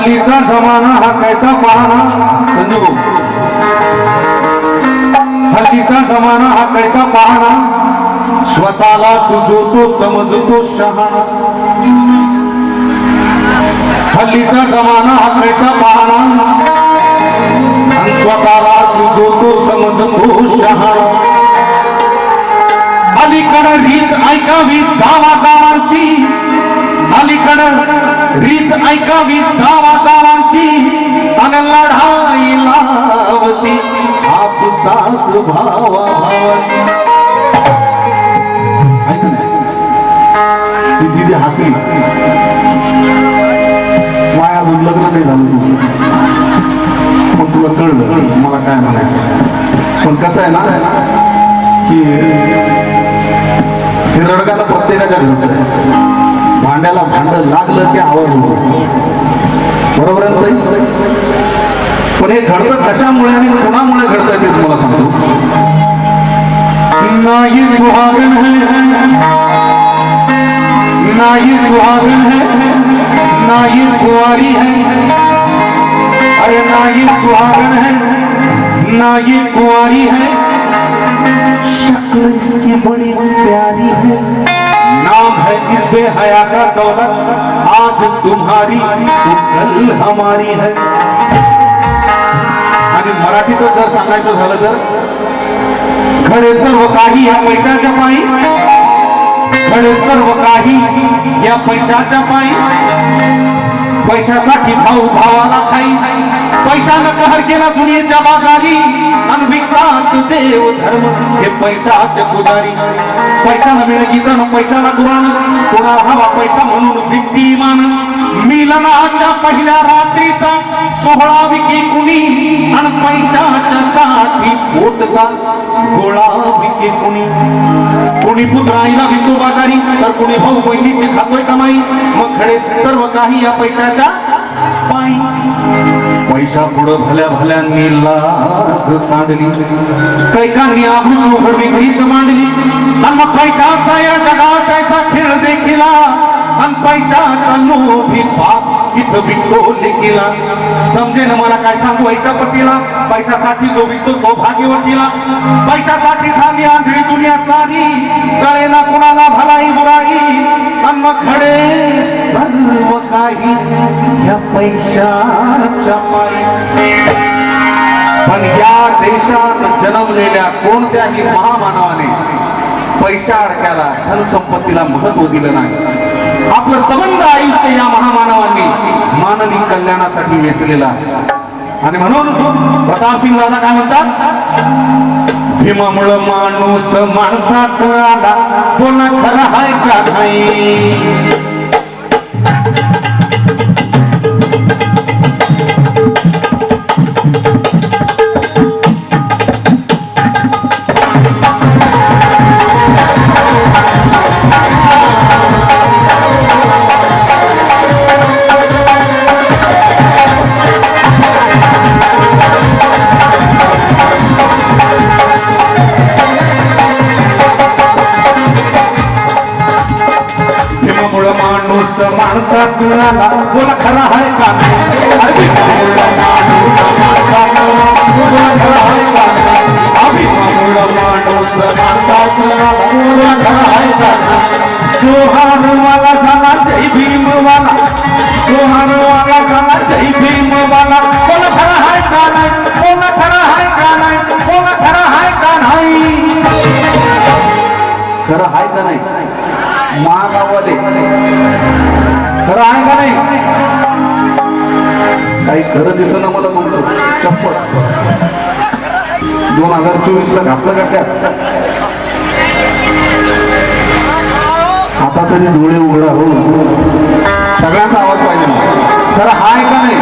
हल्लीचा जमाना हा कैसा पहाना? संजू हल्लीचा जमाना हा कैसा पहाना? स्वतःला चुजवतो समजतो शहाणा. हल्लीचा जमाना हा कैसा पहाना? स्वतःला चुजवतो समजतो शहाणा. अलीकडं रीत ऐकावी जावा जावांची अलीकडं रीत ऐकावी जावा जावांची आणि लढाई लावती आपसात भावा भावांची ऐक ना ती दिदी हसली माय अजून लग्न नाही झालं तू मग तुला कळलं मला काय म्हणायचं पण कसं आहे ना की हे रडगाणं प्रत्येकाच्या घरचं आहे भांड्याला भांड लागलं की आवाज होतो बरोबर आहे पण हे घडतं कशामुळे आणि कोणामुळे घडतं ते तुम्हाला सांगतो. नाही सुहागन है. नाही सुहागन है. नाही कुवारी है. अरे नाही सुहागन है. नाही कुवारी है. शक्ल इसकी बड़ी प्यारी है. नाम है इस बेहया का दौलत। आज तुम्हारी तो कल हमारी है। आणि मराठीतच जर सांगायचं झालं तर खडे सर्व काही या पैशाच्या पायी खडे सर्व काही या पैशाच्या पायी पैशासाठी भाऊ भावाला खाई पैशानं कहर केला दुनियेच्या बाजारी आणि विक्रांत देव धर्म हे पैशाचे पुजारी. पैशाला मिळगीतन पैशाला गुरान. कोणा हवा पैसा म्हणून भिंतीमान. मान मिलनाच्या पहिल्या रात्रीचा सोहळा विकी कुणी आणि पैशाच्या साठी पोटचा गोळा विके कुणी. कुणी पुत्राईला विकतो बाजारी तर कुणी भाऊ बहिणीचे खातोय कमाई. मग खडे सर्व काही या पैशाच्या पायी. पैसा पुढं भल्या भल्यांनी लाज सांडली. कैकांनी आभूच उघड विक्रीच मांडली. आणि मग पैशाचा या जगात ऐसा खेळ देखील आणि पैशाचा लोभी पाप इथं विकतो देखीला समजेन मला काय सांगू ऐसा पतीला? पैशासाठी जो विकतो सौभाग्यवतीला पैशासाठी झाली आंधळी दुनिया सारी. कळेला कुणाला भलाई बुराई. आणि मग खडे सर्व काही या पैशाच्या पायी. पण या देशात जन्मलेल्या कोणत्याही महामानवाने पैशा अडक्याला धनसंपत्तीला महत्त्व दिलं नाही. आपलं संबंध आयुष्य या महामानवांनी मानवी कल्याणासाठी वेचलेला. आणि म्हणून प्रतापसिंग दादा काय म्हणतात? भीमामुळं माणूस माणसात आला कोणा खरा आहे का? माणसात कुणाला बोला खरा आहे का नाही? वाला झाला जय भीम वाला जोहार वाला झाला जय भीम वाला कोण खरा आहे का नाही कोण खरा आहे का नाही कोण खरा आहे का नाही खरं आहे का नाही मागावले खरं आहे का नाही? काही खरं दिसणं मला तुमचं चप्पल. दोन हजार चोवीस ला घातलं का त्यात? आता तरी डोळे उघडा हो. सगळ्यांचा आवाज पाहिजे खरं हाय का नाही?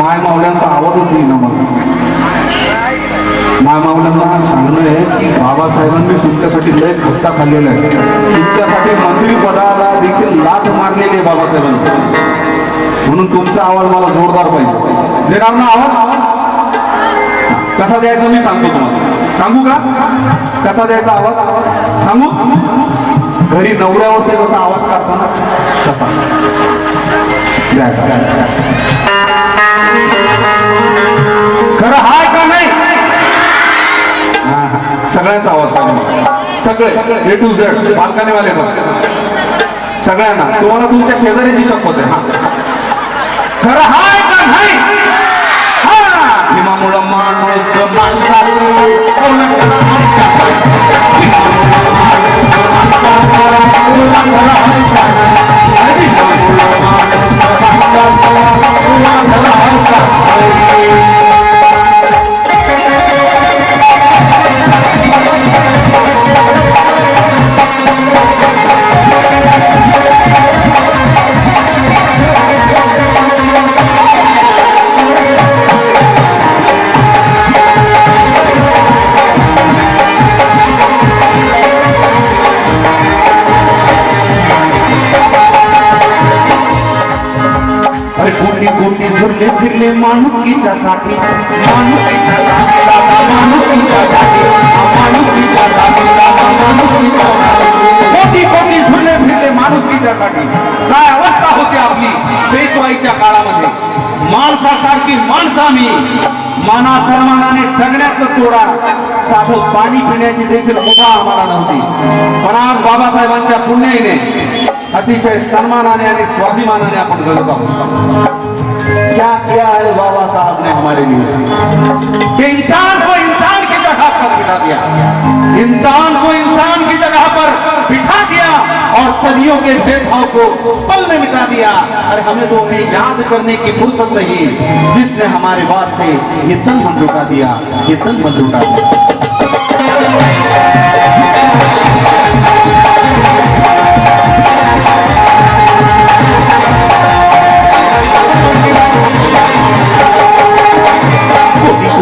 माय मावल्यांचा आवाजच येईल ना मला. माय सांगणं आहे की बाबासाहेबांनी तुमच्यासाठी लय खस्ता खाल्लेला आहे. तुमच्यासाठी मंत्री पदाला देखील लाथ मारलेली आहे बाबासाहेबांनी. म्हणून तुमचा आवाज मला जोरदार पाहिजे. देणार ना आवाज? कसा द्यायचा मी सांगतो तुम्हाला. सांगू का? कसा द्यायचा आवाज? सांगू? घरी नवऱ्यावरती जसा आवाज काढतो ना तसा. द्यायचा, खरं हाय का नाही? सगळ्यांचा आवाज पाहिजे सगळे ए टू झेड बाल्कनीवाले बघ. सगळ्यांना. तुम्हाला तुमच्या शेजारी शपथ होते. हा. खरं हाय का नाही? हा. माणूस माणसाला माणुसकीच्या साठी माणुसकीच्या साठी दादा माणुसकीच्या साठी माणुसकीच्या साठी दादा माणुसकीच्या साठी कोटी कोटी झुरले फिरले माणुसकीच्या साठी काय अवस्था होती आपली पेशवाईच्या काळामध्ये? माणसासारखी माणसं आम्ही. माना सन्मानाने जगण्याचं सोडा. साधं पाणी पिण्याची देखील मुभा आम्हाला नव्हती. पण आज बाबासाहेबांच्या पुण्याईने अतिशय सन्मानाने आणि स्वाभिमानाने आपण जगत आहोत. क्या किया है बाबा साहब ने हमारे लिए? कि इंसान को इंसान की जगह पर बिठा दिया। इंसान को इंसान की जगह पर बिठा दिया और सदियों के भेदभाव को पल में मिटा दिया। और हमें तो उन्हें याद करने की फुर्सत नहीं। जिसने हमारे वास्ते ये तन मन लुटा दिया, ये तन मन लुटा दिया।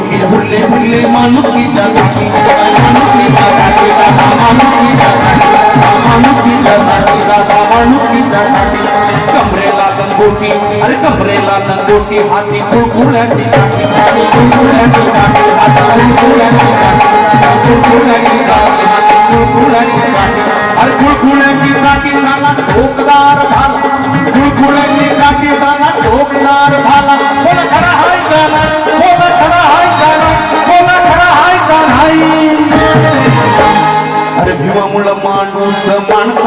कोटी कोटी झुरले फिरले माणूस की जासाठी माणूस की जासाठी दादा माणूस की जासाठी माणूस की जासाठी दादा माणूस की जासाठी कमरेला लंगोटी अरे कमरेला लंगोटी हाती खुळखुळ्याची काठी खुळखुळ्याची काठी हाती खुळखुळ्याची काठी खुळखुळ्याची काठी हाती खुळखुळ्याची काठी अरे खुळखुळ्याची काठी झाला ठोकदार भाला खुळखुळ्याची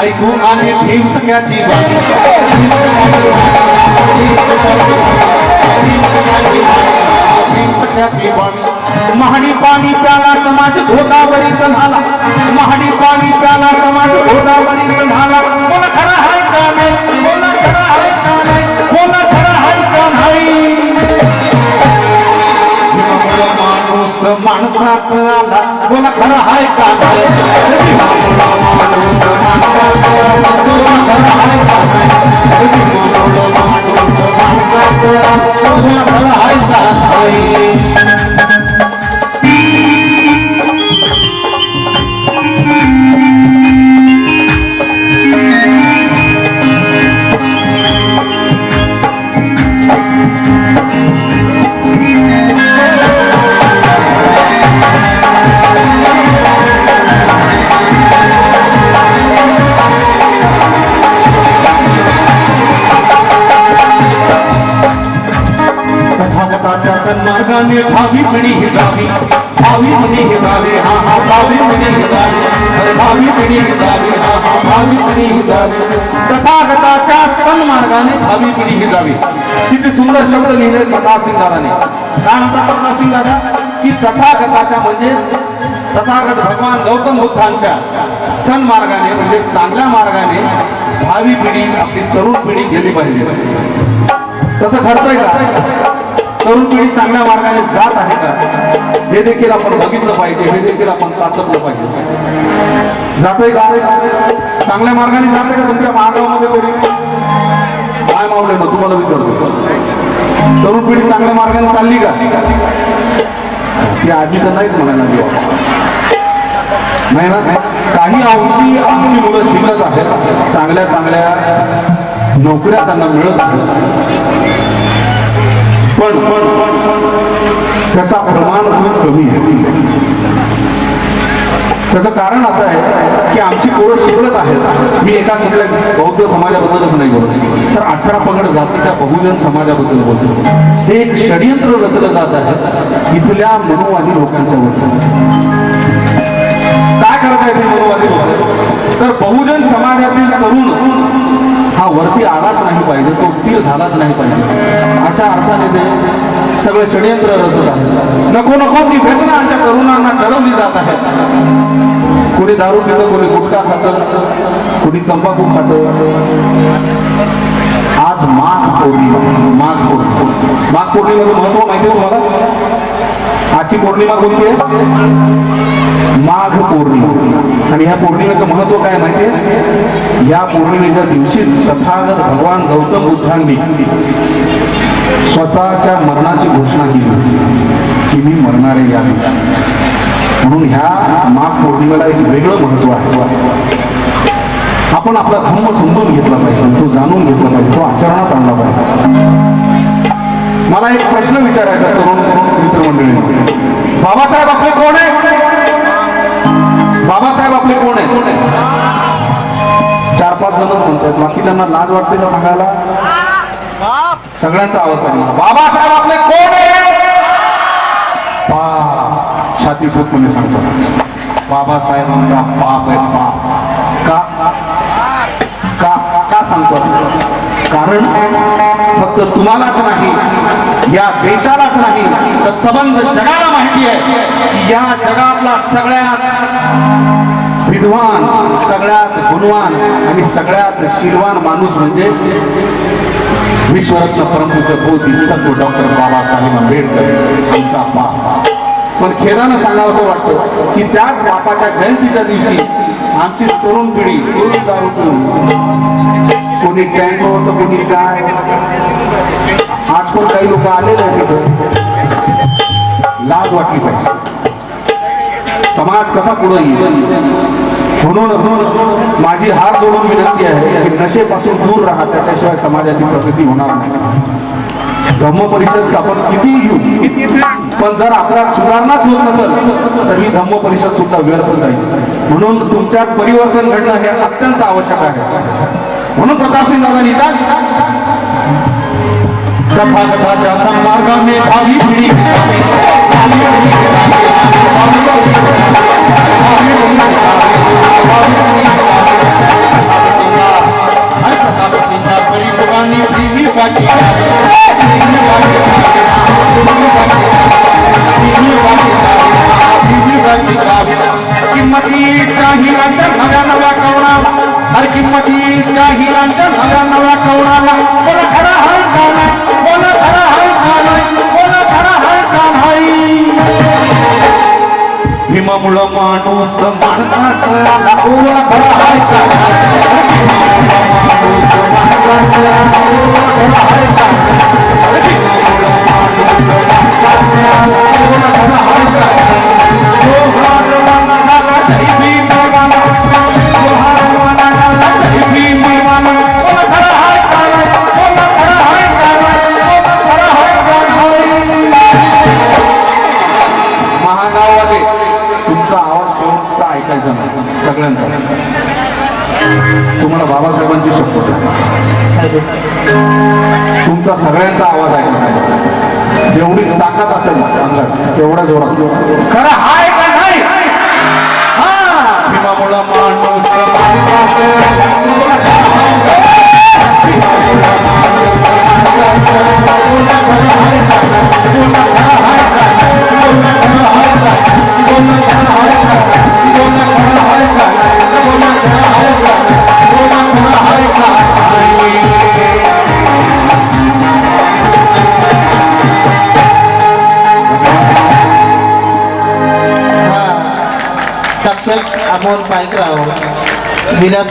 ऐकू आले भीम सगळ्याची महाडी पाणी प्याला समाज गोदावरी झाला महाडी पाणी प्याला समाज गोदावरी झाला बोला खरा हाय का नाही? बोला खरा हाय का नाही? बोला खरा हाय का नाही? माणूस माणसात आला. बोला खरा हाय का नाही? मार्गाने भावी पिढी ही जावी. किती सुंदर शब्द लिहिले प्रताप सिंग दादाने काय म्हणतात प्रताप सिंग दादा की तथागताच्या म्हणजे तथागत भगवान गौतम बुद्धांच्या सण मार्गाने म्हणजे चांगल्या मार्गाने भावी पिढी आपली तरुण पिढी गेली पाहिजे. तसं घडतंय का? तरुण पिढी चांगल्या मार्गाने जात आहे का? हे देखील आपण बघितलं पाहिजे हे देखील आपण चाचपलं पाहिजे. जातोय का? चांगल्या मार्गाने जाते का तुमच्या महागावामध्ये तरी? काय मावलंय मग तुम्हाला विचारतो तरुण पिढी चांगल्या मार्गाने चालली का? ती आजी तर नाहीच म्हणायला लागली. नाही ना? काही अंशी आमची मुलं शिकत आहेत. चांगल्या चांगल्या नोकऱ्या त्यांना मिळत आहेत. पण पण त्याचा प्रमाण खूप कमी आहे. त्याचं कारण असं आहे की आमची पोरं शिकलत आहेत. मी एका कुठल्या बौद्ध समाजाबद्दलच नाही बोलत. तर अठरा पगड जातीच्या बहुजन समाजाबद्दल बोलतो. हे एक षडयंत्र रचलं जात आहे इथल्या मनोवादी लोकांच्या वतीने. काय करत ते मनोवादी लोक? तर बहुजन समाजातील तरुण हा वरती आलाच नाही पाहिजे तो स्थिर झालाच नाही पाहिजे. अशा अर्थाने ते सगळे षडयंत्र रचत आहे नको नको ती व्यसनं आमच्या तरुणांना ठरवली जात आहे कोणी दारू पिलं कोणी गुटखा खातं कोणी तंबाखू खातं. आज माघ पौर्णिमा माघ पौर्णिमा. माघ पौर्णिमेचं महत्त्व माहिती आहे तुम्हाला? आजची पौर्णिमा कोणती आहे? माघ पौर्णिमा. आणि ह्या पौर्णिमेचं महत्त्व काय माहिती आहे? या पौर्णिमेच्या दिवशीच तथागत भगवान गौतम बुद्धांनी स्वतःच्या मरणाची घोषणा केली. होती की मी मरणार आहे या दिवशी. म्हणून ह्या माघ पौर्णिमेला एक वेगळं महत्त्व आहे. आपण आपला धर्म समजून घेतला पाहिजे. तो जाणून घेतला पाहिजे. तो आचरणात आणला पाहिजे. मला एक प्रश्न विचारायचा तरुण त्यांना लाज वाटते का सांगायला? सगळ्यांचा आवाज काढला बाबासाहेब आपले कोण आहे छाती ठोकपणे सांगतो. बाबासाहेबांचा बाप आहे बाप. का? का? का सांगतो? कारण फक्त तुम्हालाच नाही या देशालाच नाही तर सबंध जगाला माहिती आहे या जगातला सगळ्यात विद्वान सगळ्यात गुणवान आणि सगळ्यात शिरवान माणूस म्हणजे विश्वरत्न परमपूज्य बोधी सत्व डॉक्टर बाबासाहेब आंबेडकर यांचा बाप. पण खेदानं सांगावं असं वाटतं की त्याच बापाच्या जयंतीच्या दिवशी आमची तरुण पिढी तरुण दारू कोणी टँक होतं कोणी काय? आज पण काही लोक आले नाही लाज वाटली पाहिजे. समाज कसा पुढे येईल? म्हणून माझी हात जोडून विनंती आहे की नशेपासून दूर राहा त्याच्याशिवाय समाजाची प्रगती होणार नाही. धम्म परिषद आपण किती घेऊ पण जर आपल्यात सुधारणाच होत नसेल तर ही धम्म परिषद सुद्धा व्यर्थ जाईल. म्हणून तुमच्यात परिवर्तन घडणं हे अत्यंत आवश्यक आहे. म्हणून प्रतापसिंग दादा लिहितात भीमामुळं माणूस माणसात तुमचा सगळ्यांचा आवाज ऐकला आहे. जेवढी ताकद असेल ना अंगात तेवढा जोरात. खरं हाय का नाही हा. माणूस